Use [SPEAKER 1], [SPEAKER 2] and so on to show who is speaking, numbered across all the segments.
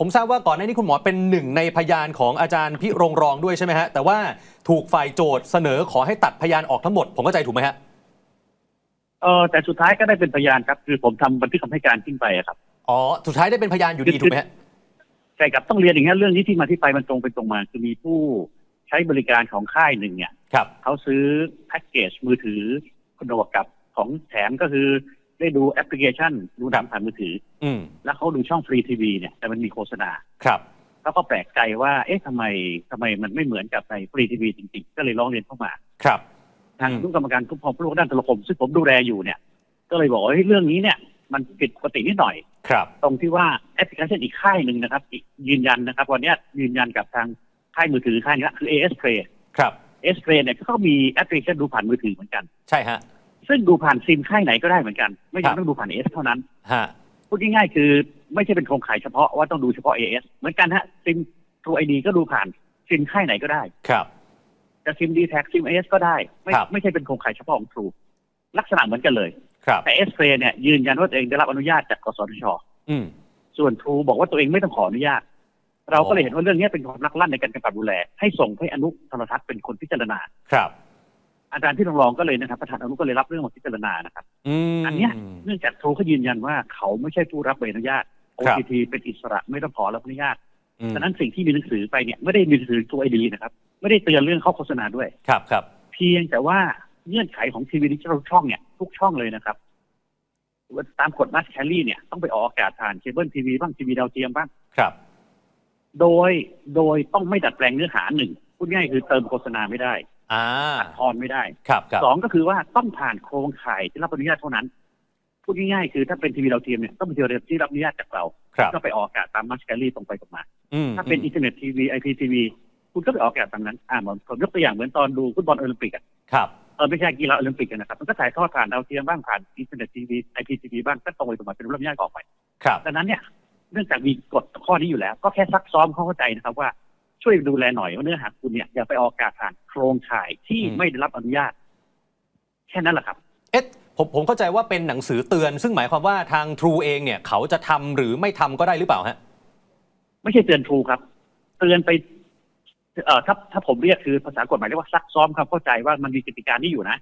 [SPEAKER 1] ผมทราบว่าก่อนหน้านี้คุณหมอเป็นหนึ่งในพยานของอาจารย์พิรงรองด้วยใช่ไหมฮะ แต่ว่าถูกฝ่ายโจทย์เสนอขอให้ตัดพยานออกทั้งหมด ผมเข้าใจถูกไหมฮะ
[SPEAKER 2] เออแต่สุดท้ายก็ได้เป็นพยานครับ คือผมทำบันทึกคำให้การขึ้นไปอะครับ
[SPEAKER 1] อ๋อสุดท้ายได้เป็นพยานอยู่ดีถูกไหมฮะ
[SPEAKER 2] ใช่ครับต้องเรียนอย่างนี้ยเรื่องนี้ที่มาที่ไปมันตรงไปตรงมา คือมีผู้ใช้บริการของค่ายหนึ่งเนี่ย
[SPEAKER 1] ครับ
[SPEAKER 2] เขาซื้อแพ็กเกจมือถือคุณวกกับของแถมก็คือ ได้ดูแอปพลิเคชันดูหนังผ่านมือถือ
[SPEAKER 1] อืม
[SPEAKER 2] แล้วเขาดูช่องฟรีทีวีเนี่ยแต่มันมีโฆษณา
[SPEAKER 1] ครับ
[SPEAKER 2] เขาก็แปลกใจว่า เอ๊ะทำไมทำไมมันไม่เหมือนกับในฟรีทีวีจริงๆ ก็เลยร้องเรียนเข้ามา
[SPEAKER 1] ครับ
[SPEAKER 2] ทาง
[SPEAKER 1] อืม
[SPEAKER 2] ผู้กรรมการคุ้มครองผู้รู้ด้านโทรคม ซึ่งผมดูแลอยู่เนี่ย ก็เลยบอกว่าเฮ้ยเรื่องนี้เนี่ยมันผิดปกตินิดหน่อย
[SPEAKER 1] ครับ
[SPEAKER 2] ตรงที่ว่าแอปพลิเคชันอีกค่ายหนึ่งนะครับ อีกยืนยันนะครับ วันเนี้ยยืนยันกับทางค่ายมือถือค่ายนี้ละคือ AS Play
[SPEAKER 1] ครับ
[SPEAKER 2] AS Play เนี่ยก็มีแอปพลิเคชันดูผ่านมือถือเหมือนกัน
[SPEAKER 1] ใช่ฮะ
[SPEAKER 2] ซึ่งดูผ่านซิมค่ายไหนก็ได้เหมือนกัน ไม่
[SPEAKER 1] ครั
[SPEAKER 2] จำ
[SPEAKER 1] บ
[SPEAKER 2] เป็นต้องดูผ่าน AS เท่านั้น
[SPEAKER 1] ฮะ
[SPEAKER 2] พูดง่ายๆคือไม่ใช่เป็นโครงข่ายเฉพาะว่าต้องดูเฉพาะ AS เหมือนกันฮะซิม True ID ก็ดูผ่านซิมค่ายไหนก็ได้
[SPEAKER 1] ครับ
[SPEAKER 2] จะซิม d t แท็ซิม AS ก็ได้ ไม่
[SPEAKER 1] ครับ
[SPEAKER 2] ไม่ใช่เป็นโครงข่ายเฉพาะของ True ลักษณะเหมือนกันเลย
[SPEAKER 1] ครับ
[SPEAKER 2] แต่ AS Play เนี่ยยืนยันว่าตัวเองได้รับอนุญาตจากกสทช
[SPEAKER 1] อืม
[SPEAKER 2] ส่วน True บอกว่าตัวเองไม่ต้องขออนุญาต เราก็เลยเห็นว่าเรื่องนี้เป็นความลักลั่นในการกำกับดูแล ให้ส่งให้อนุโทรทัศน์เป็นคนพิจารณา
[SPEAKER 1] ครับ
[SPEAKER 2] อาจารย์ที่รองรองก็เลยนะครับประธานอนุก็เลยรับเรื่องมาพิจารณานะครับ
[SPEAKER 1] อืม
[SPEAKER 2] อันเนี้ยเนื่องจาก True เขายืนยันว่าเขาไม่ใช่ผู้รับใบอนุญาต
[SPEAKER 1] ครับ
[SPEAKER 2] OTT เป็นอิสระไม่ต้องขอรับอนุญาต
[SPEAKER 1] อืม
[SPEAKER 2] ฉะนั้นสิ่งที่มีหนังสือไปเนี่ยไม่ได้มีหนังสือ True ID นะครับ ไม่ได้เตือนเรื่องเข้าโฆษณาด้วย
[SPEAKER 1] ครับครับ
[SPEAKER 2] เพียงแต่ว่าเงื่อนไขของทีวีดิจิทัลช่องเนี่ยทุกช่องเลยนะครับตามกฎมาสแคลรี่เนี่ยต้องไปออกอากาศผ่านเคเบิลทีวีบ้างทีวีดาวเทียมบ้าง
[SPEAKER 1] ครับ
[SPEAKER 2] โดยโดยต้องไม่ดัดแปลงเนื้อหาหนึ่งพูดง่ายคือเติมโฆษณาไม่ได้
[SPEAKER 1] อ่า
[SPEAKER 2] ตัดทอนไม่ได้
[SPEAKER 1] ครับครับ
[SPEAKER 2] สองก็คือว่าต้องผ่านโครงข่ายที่รับอนุญาตเท่านั้นพูดง่ายๆคือถ้าเป็นทีวีดาวเทียมเนี่ยต้องเป็นทีวีที่รับอนุญาตจากเรา
[SPEAKER 1] ครับ
[SPEAKER 2] ก็ไปออกอากาศตามมาสแคลรี่ตรงไปตรงมา
[SPEAKER 1] อืม
[SPEAKER 2] ถ้าเป็นอินเทอร์เน็ตทีวีไอพีทีวีคุณก็ไปออกอากาศตามนั้นอ่าเหมือนผมยกตัวอย่างเหมือนตอนดูฟุตบอลโอลิมปิกอะ
[SPEAKER 1] ครับ
[SPEAKER 2] เออไม่ใช่กีฬาโอลิมปิกอะนะครับ มันก็ถ่ายทอดผ่านดาวเทียมบ้างผ่านอินเทอร์เน็ตทีวีไอพีทีวีบ้างก็ตรงไปตรงมาเป็นรูปอนุญาตออกไป
[SPEAKER 1] ครับ
[SPEAKER 2] ดังนั้นเนี่ยเนื่องจากมีกฎข้อนี้อยู่แล้ว ก็แค่ซักซ้อมเข้าใจนะครับว่า ช่วยดูแลหน่อยว่าเนื้อหาคุณเนี่ยอย่าไปออกอากาศผ่านโครงข่ายที่
[SPEAKER 1] อืม
[SPEAKER 2] ไม่ได้รับอนุญาต แค่นั้นแหละครับ
[SPEAKER 1] เอ๊ะผมผมเข้าใจว่าเป็นหนังสือเตือน ซึ่งหมายความว่าทาง True เองเนี่ย เขาจะทำหรือไม่ทำก็ได้หรือเปล่าฮะ
[SPEAKER 2] ไม่ใช่เตือนทรูครับ เตือนไปเอ่อถ้าถ้าผมเรียกคือภาษากฎหมายเรียกว่าซักซ้อมความเข้าใจว่ามันมีกติกานี้อยู่นะ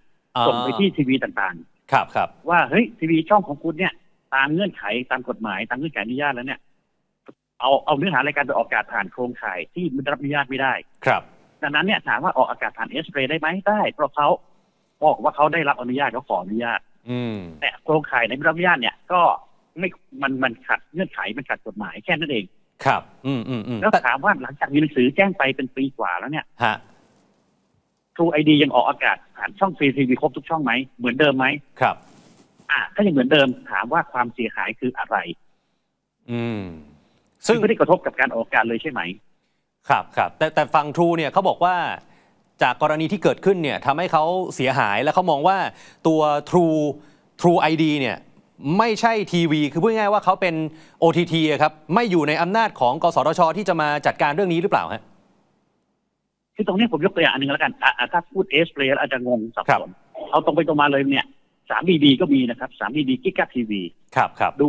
[SPEAKER 2] ส่งไปที่ทีวีต่างๆ
[SPEAKER 1] ครับครับ
[SPEAKER 2] ว่าเฮ้ยทีวีช่องของคุณเนี่ย ตามเงื่อนไขตามกฎหมายตามเงื่อนไขอนุญาตแล้วเนี่ย เอาเอาเนื้อหารายการไปออกอากาศผ่านโครงข่ายที่ไม่ได้รับอนุญาตไม่ได้
[SPEAKER 1] ครับ
[SPEAKER 2] ดังนั้นเนี่ยถามว่าออกอากาศผ่านเอสเได้ไหมได้เพราะเขาบอกว่าเขาได้รับอนุญาตเขาขออนุญาต
[SPEAKER 1] อืม
[SPEAKER 2] แต่โครงข่ายในไม่รับอนุญาตเนี่ยก็ไม่มันมันขัดเงื่อนไขมันขัดกฎหมายแค่นั้นเอง
[SPEAKER 1] ครับ อืมอืมอืม
[SPEAKER 2] แล้ว
[SPEAKER 1] แต่
[SPEAKER 2] ถามว่าหลังจากมีหนังสือแจ้งไปเป็นปีกว่าแล้วเนี่ย
[SPEAKER 1] ฮะ
[SPEAKER 2] True ID ยังออกอากาศผ่านช่องฟรีทีวีครบทุกช่องไหมเหมือนเดิมไหม
[SPEAKER 1] ครับ
[SPEAKER 2] อะถ้ายังเหมือนเดิมถามว่าความเสียหายคืออะไร
[SPEAKER 1] อืม
[SPEAKER 2] ซึ่
[SPEAKER 1] ซึ่
[SPEAKER 2] ง
[SPEAKER 1] ง
[SPEAKER 2] ไม่ได้กระทบกับการออกอากาศเลยใช่ไหม
[SPEAKER 1] ครับครับแต่แต่ฝั่ง True เนี่ยเขาบอกว่าจากกรณีที่เกิดขึ้นเนี่ยทำให้เขาเสียหายแล้วเขามองว่าตัว True True ID เนี่ยไม่ใช่ทีวี คือพูดง่ายๆว่าเขาเป็น OTT อะครับ ไม่อยู่ในอำนาจของกสทช ที่จะมาจัดการเรื่องนี้หรือเปล่าฮะ
[SPEAKER 2] คือตรงนี้ผมยกตัวอย่างอันหนึ่งแล้วกันอะอะถ้าพูดเอสเพลย์อาจจะงงสับ
[SPEAKER 1] ครับ
[SPEAKER 2] สนเอาตรงไปตรงมาเลยเนี่ย สามบีบีก็มีนะครับสามบีบีกิกะทีวี
[SPEAKER 1] ครับครับ
[SPEAKER 2] ดู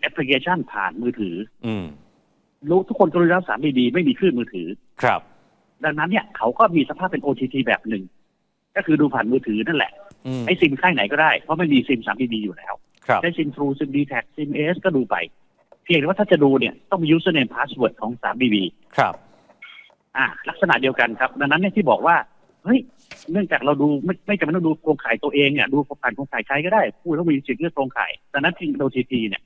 [SPEAKER 2] แอปพลิเคชันผ่านมือถือ
[SPEAKER 1] อืม
[SPEAKER 2] รู้ทุกคนก็รู้แล้วสามบีบีไม่มีคลื่นมือถือ
[SPEAKER 1] ครับ
[SPEAKER 2] ดังนั้นเนี่ยเขาก็มีสภาพเป็น OTT แบบหนึ่ง ก็คือดูผ่านมือถือนั่นแหละ
[SPEAKER 1] อืม
[SPEAKER 2] ไอ้ซิมค่ายไหนก็ได้ เพราะไม่มีซิมสามบีบีอยู่แล้ว
[SPEAKER 1] ครับ
[SPEAKER 2] ได้ซิมทรูซิมดีแท็ซิมเอสก็ดูไป เพียงแต่ว่าถ้าจะดูเนี่ยต้องมี username password ของสามบีบี
[SPEAKER 1] ครับ
[SPEAKER 2] อ่า ลักษณะเดียวกันครับ ดังนั้นเนี่ยที่บอกว่าเฮ้ย เนื่องจากเราดูไม่ไม่จำเป็นต้องดูโครงข่ายตัวเองเนี่ยดูผ่านโครงข่ายใครก็ได้ ผู้ต้องมีสิทธิ์เลือกโครงข่ายดังนั้นจริงโดทีทีเนี่ย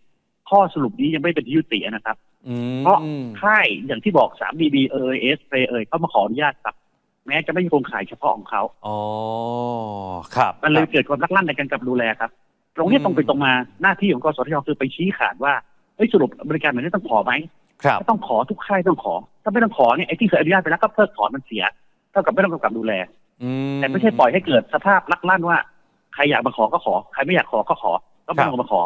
[SPEAKER 2] ข้อสรุปนี้ยังไม่เป็นที่ยุตินะครับ
[SPEAKER 1] อืม
[SPEAKER 2] เพราะค่ายอย่างที่บอก 3BB เอยเอสเเอยเขามาขออนุญาตครับ แม้จะไม่มีโครงข่ายเฉพาะของเขา
[SPEAKER 1] อ๋อครับ
[SPEAKER 2] มันเลย
[SPEAKER 1] ครับ
[SPEAKER 2] เกิดความลักลั่นในการกำกับดูแลครับ ตรงนี้
[SPEAKER 1] อืม
[SPEAKER 2] ตรงไปตรงมาหน้าที่ของกสทชคือไปชี้ขาดว่าเฮ้ยสรุปบริการแบบนี้ต้องขอไหม
[SPEAKER 1] ครับ
[SPEAKER 2] ถ้าต้องขอทุกค่ายต้องขอ ถ้าไม่ต้องขอเนี่ยไอ้ที่เคยอนุญาตไปแล้วก็เพิกถอนมันเสียเท่ากับไม่ต้องกำกับดูแล
[SPEAKER 1] อืม
[SPEAKER 2] แต่ไม่ใช่ปล่อยให้เกิดสภาพลักลั่นว่าใครอยากมาขอก็ขอ ใครไม่อยากขอก็ขอ ก็ไม่ต้องมาขอ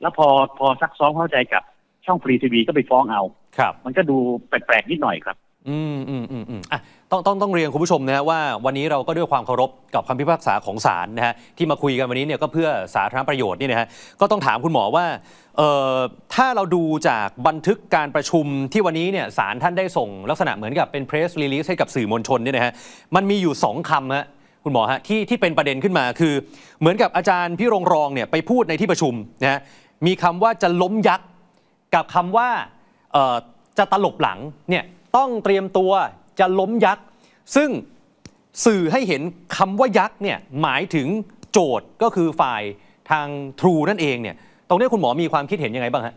[SPEAKER 2] แล้วพอพอซักซ้อมเข้าใจกับช่องฟรีทีวีก็ไปฟ้องเอา
[SPEAKER 1] ครับ
[SPEAKER 2] มันก็ดูแปลกๆนิดหน่อยครับ
[SPEAKER 1] อืมอืมอืมอืมอะต้องต้องต้องเรียนคุณผู้ชมนะฮะว่าวันนี้เราก็ด้วยความเคารพกับคำพิพากษาของศาลนะฮะที่มาคุยกันวันนี้เนี่ยก็เพื่อสาธารณประโยชน์นี่นะฮะก็ต้องถามคุณหมอว่าเอ่อถ้าเราดูจากบันทึกการประชุมที่วันนี้เนี่ยศาลท่านได้ส่งลักษณะเหมือนกับเป็นเพรสรีลีสให้กับสื่อมวลชนเนี่ยนะฮะมันมีอยู่สองคำฮะคุณหมอฮะที่ที่เป็นประเด็นขึ้นมาคือ เหมือนกับอาจารย์พี่รงรองเนี่ยไปพูดในที่ประชุมนะฮะมีคำว่าจะล้มยักษ์กับคำว่าเอ่อจะตลบหลังเนี่ย ต้องเตรียมตัวจะล้มยักษ์ ซึ่งสื่อให้เห็นคำว่ายักษ์เนี่ยหมายถึงโจทย์ก็คือฝ่ายทางทรูนั่นเองเนี่ย ตรงนี้คุณหมอมีความคิดเห็นยังไงบ้างฮะ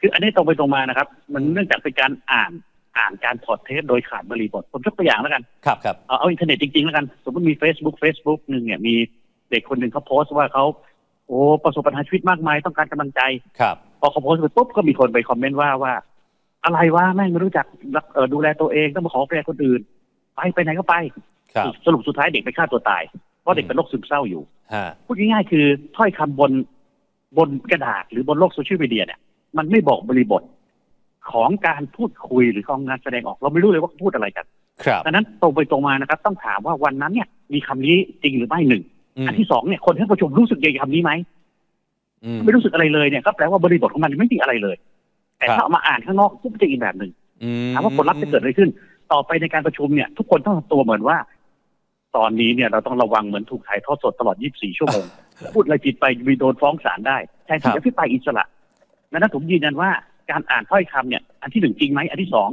[SPEAKER 2] คืออันนี้ตรงไปตรงมานะครับ มันเนื่องจากเป็นการอ่านอ่านการถอดเทปโดยขาดบริบทผมยกตัวอย่างแล้วกัน
[SPEAKER 1] ครับครับ
[SPEAKER 2] เอาเอาอินเทอร์เน็ตจริงๆแล้วกัน สมมติมี Facebook Facebook หนึ่งเนี่ยมีเด็กคนหนึ่งเขาโพสต์ว่าเขาโอ้ประสบปัญหาชีวิตมากมายต้องการกำลังใจ
[SPEAKER 1] ครับ
[SPEAKER 2] พอเขาโพสต์ไปปุ๊บก็มีคนไปคอมเมนต์ว่าว่า อะไรวะแม่งไม่รู้จักรักเอ่อดูแลตัวเองต้องมาขอแฟนคนอื่น ไปไปไหนก็ไป
[SPEAKER 1] ครับ
[SPEAKER 2] สรุปสุดท้ายเด็กไปฆ่าตัวตาย เพราะเด็กเป็นโรคซึมเศร้าอยู่
[SPEAKER 1] ฮะ
[SPEAKER 2] พูดง่ายๆคือถ้อยคำบนบนกระดาษหรือบนโลกโซเชียลมีเดียเนี่ยมันไม่บอกบริบทของการพูดคุยหรือของงานแสดงออก เราไม่รู้เลยว่าเขาพูดอะไรกัน
[SPEAKER 1] ครับ
[SPEAKER 2] ดังนั้นตรงไปตรงมานะครับ ต้องถามว่าวันนั้นเนี่ยมีคำนี้จริงหรือไม่หนึ่ง
[SPEAKER 1] อืม
[SPEAKER 2] อันที่สองเนี่ยคนที่ประชุมรู้สึกยังไงกับคำนี้ไหม
[SPEAKER 1] อืม
[SPEAKER 2] ไม่รู้สึกอะไรเลยเนี่ยก็แปลว่าบริบทของมันไม่มีอะไรเลย แต่
[SPEAKER 1] ครับ
[SPEAKER 2] ถ้าเอามาอ่านข้างนอกปุ๊บจะอีกแบบหนึ่ง
[SPEAKER 1] อืม
[SPEAKER 2] ถามว่าผลลัพธ์จะเกิดอะไรขึ้น ต่อไปในการประชุมเนี่ย ทุกคนต้องทำตัวเหมือนว่า ตอนนี้เนี่ยเราต้องระวังเหมือนถูกถ่ายทอดสดตลอด 24 ชั่วโมง พูดอะไรผิดไปมีโดนฟ้องศาลได้แทนที่จะพิปรายอิสระดังนั้นผมยืนยันว่าการอ่านถ้อยคำเนี่ย อันที่หนึ่งจริงไหมอันที่สอง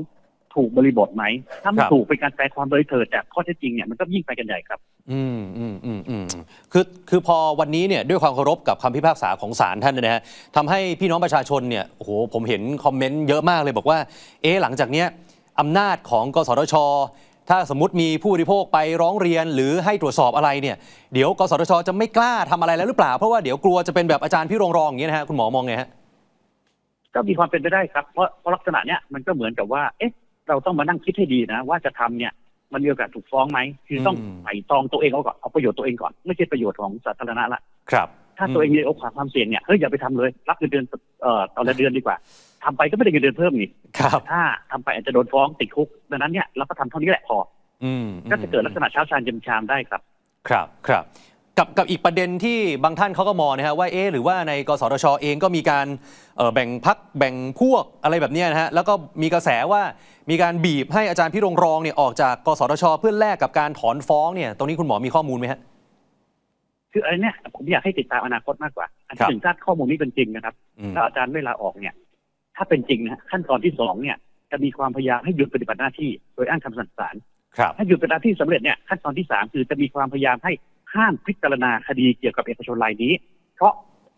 [SPEAKER 2] ถูกบริบทไหมถ้าไม่ถูกเป็นการแปลความโดยเถิดจากข้อเท็จจริงเนี่ยมันก็ยิ่งไปกันใหญ่ครับ
[SPEAKER 1] อืมอืมอืมอืมคือคือพอวันนี้เนี่ยด้วยความเคารพกับคำพิพากษาของศาลท่านนะฮะทำให้พี่น้องประชาชนเนี่ยโอ้โหผมเห็นคอมเมนต์เยอะมากเลยบอกว่า เอ๊ะหลังจากเนี้ยอำนาจของกสทช ถ้าสมมติมีผู้บริโภคไปร้องเรียนหรือให้ตรวจสอบอะไรเนี่ยเดี๋ยวกสทช จะไม่กล้าทำอะไรแล้วหรือเปล่า เพราะว่าเดี๋ยวกลัวจะเป็นแบบอาจารย์พี่รองรองอย่างเงี้ยนะฮะคุณหมอมองไงฮะ
[SPEAKER 2] ก็มีความเป็นไปได้ครับเพราะเพราะลักษณะเนี้ยมันก็เหมือนกับว่า เอ๊ะเราต้องมานั่งคิดให้ดีนะ ว่าจะทำเนี่ย มันมีโอกาสถูกฟ้องไหมคือต้อง
[SPEAKER 1] อืม
[SPEAKER 2] ไต่ตรองตัวเองเอาก่อนเอาประโยชน์ตัวเองก่อนไม่ใช่ประโยชน์ของสาธารณะละ
[SPEAKER 1] ครับ
[SPEAKER 2] ถ้าตัวเองมีโอกาสความเสี่ยงเนี่ยเฮ้ยอย่าไปทำเลย รับเงินเดือนเอ่อตอนละเดือนดีกว่าทำไปก็ไม่ได้เงินเดือนเพิ่มนี่
[SPEAKER 1] ครับ
[SPEAKER 2] ถ้าทำไปอาจจะโดนฟ้องติดคุกดังนั้นเนี่ยเราก็ทำเท่านี้แหละพอ
[SPEAKER 1] อืม
[SPEAKER 2] อก็จะเกิดลักษณะเช้าชานเย็นชามได้ครับ
[SPEAKER 1] ครับครับ กับกับอีกประเด็นที่บางท่านเขาก็มองนะฮะว่าเอ๊ะหรือว่าในกสทชเองก็มีการเอ่อแบ่งพักแบ่งพวกอะไรแบบเนี้ยนะฮะแล้วก็มีกระแสว่ามีการบีบให้อาจารย์พี่รงรองเนี่ยออกจากกสทช เพื่อแลกกับการถอนฟ้องเนี่ยตรงนี้คุณหมอมีข้อมูลไหมฮะ
[SPEAKER 2] คืออันเนี้ยผมอยากให้ติดตามอนาคตมากกว่าอัน
[SPEAKER 1] ครับ
[SPEAKER 2] ที่หนึ่งถ้าข้อมูลนี้เป็นจริงนะครับ
[SPEAKER 1] อืม
[SPEAKER 2] ถ้าอาจารย์ไม่ลาออกเนี่ย ถ้าเป็นจริงนะขั้นตอนที่สองเนี่ยจะมีความพยายามให้หยุดปฏิบัติหน้าที่โดยอ้างคำสั่งศาล
[SPEAKER 1] ครับ
[SPEAKER 2] ถ้าหยุดปฏิบัติหน้าที่สำเร็จเนี่ยขั้นตอนที่สามคือจะมีความพยายามให้ ห้ามพิจารณาคดีเกี่ยวกับเอกชนรายนี้ เพราะ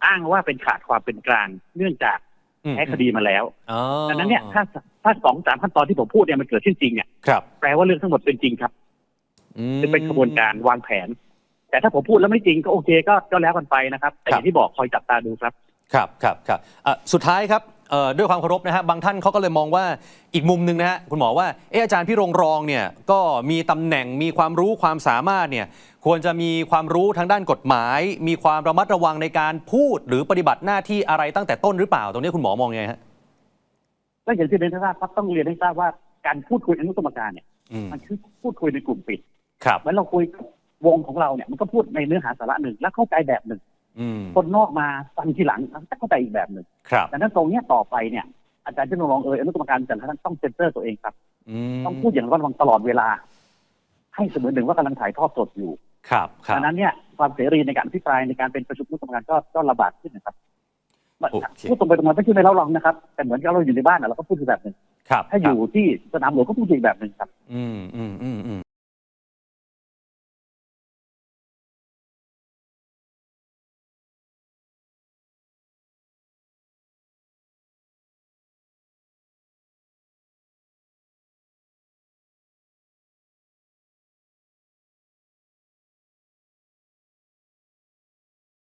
[SPEAKER 2] อ้างว่าเป็นขาดความเป็นกลาง เนื่องจาก
[SPEAKER 1] อืม
[SPEAKER 2] แพ้คดีมาแล้ว
[SPEAKER 1] อ๋อ
[SPEAKER 2] ดังนั้นเนี่ยถ้าถ้าสองสามขั้นตอนที่ผมพูดเนี่ยมันเกิดขึ้นจริงเนี่ย
[SPEAKER 1] ครับ
[SPEAKER 2] แปลว่าเรื่องทั้งหมดเป็นจริงครับ
[SPEAKER 1] อืม
[SPEAKER 2] จะเป็นกระบวนการวางแผน แต่ถ้าผมพูดแล้วไม่จริงก็โอเคก็ก็แล้วกันไปนะครับ แต่อย่างที่บอกคอยจับตาดูครับ
[SPEAKER 1] ครับครับครับอะสุดท้ายครับเอ่อ ด้วยความเคารพนะฮะบางท่านเขาก็เลยมองว่าอีกมุมหนึ่งนะฮะคุณหมอว่าเอออาจารย์พี่รงรองเนี่ยก็มีตำแหน่งมีความรู้ความสามารถเนี่ยควรจะมีความรู้ทางด้านกฎหมาย มีความระมัดระวังในการพูดหรือปฏิบัติหน้าที่อะไรตั้งแต่ต้นหรือเปล่า ตรงนี้คุณหมอมองยังไงฮะ
[SPEAKER 2] ก็อย่างที่เรียนให้ทราบครับต้องเรียนให้ทราบว่าการพูดคุยอนุกรรมการเนี่ย
[SPEAKER 1] อืม
[SPEAKER 2] มันคือพูดคุยในกลุ่มปิด
[SPEAKER 1] ครับ
[SPEAKER 2] เหมือนเราคุยกับวงของเราเนี่ยมันก็พูดในเนื้อหาสาระหนึ่ง แล้วเข้าใจแบบหนึ่ง
[SPEAKER 1] อืม
[SPEAKER 2] คนนอกมาฟังทีหลังก็เข้าใจอีกแบบหนึ่ง
[SPEAKER 1] ครับ
[SPEAKER 2] ดังนั้นตรงเนี้ยต่อไปเนี่ยอาจารย์ที่ลองเอออนุกรรมการแต่ละท่านต้องเซ็นเซอร์ตัวเองครับ
[SPEAKER 1] อืม
[SPEAKER 2] ต้องพูดอย่างระมัดระวังตลอดเวลา ให้เสมือนหนึ่งว่ากำลังถ่ายทอดสดอยู่
[SPEAKER 1] ครับครับ
[SPEAKER 2] ดังนั้นเนี่ยความเสรีในการอภิปรายในการเป็นประชุมอนุกรรมการก็ก็ระบาดขึ้นนะครับ
[SPEAKER 1] โอเค
[SPEAKER 2] พูดตรงไปตรงมาไม่ใช่ไม่เล่าลองนะครับ แต่เหมือนกับเราอยู่ในบ้านอะเราก็พูดอีกแบบหนึ่ง
[SPEAKER 1] ครับ
[SPEAKER 2] ถ้าอยู่ที่สนามหลวงก็พูดอีกแบบหนึ่งครับ
[SPEAKER 1] อืมอืมอืมอืม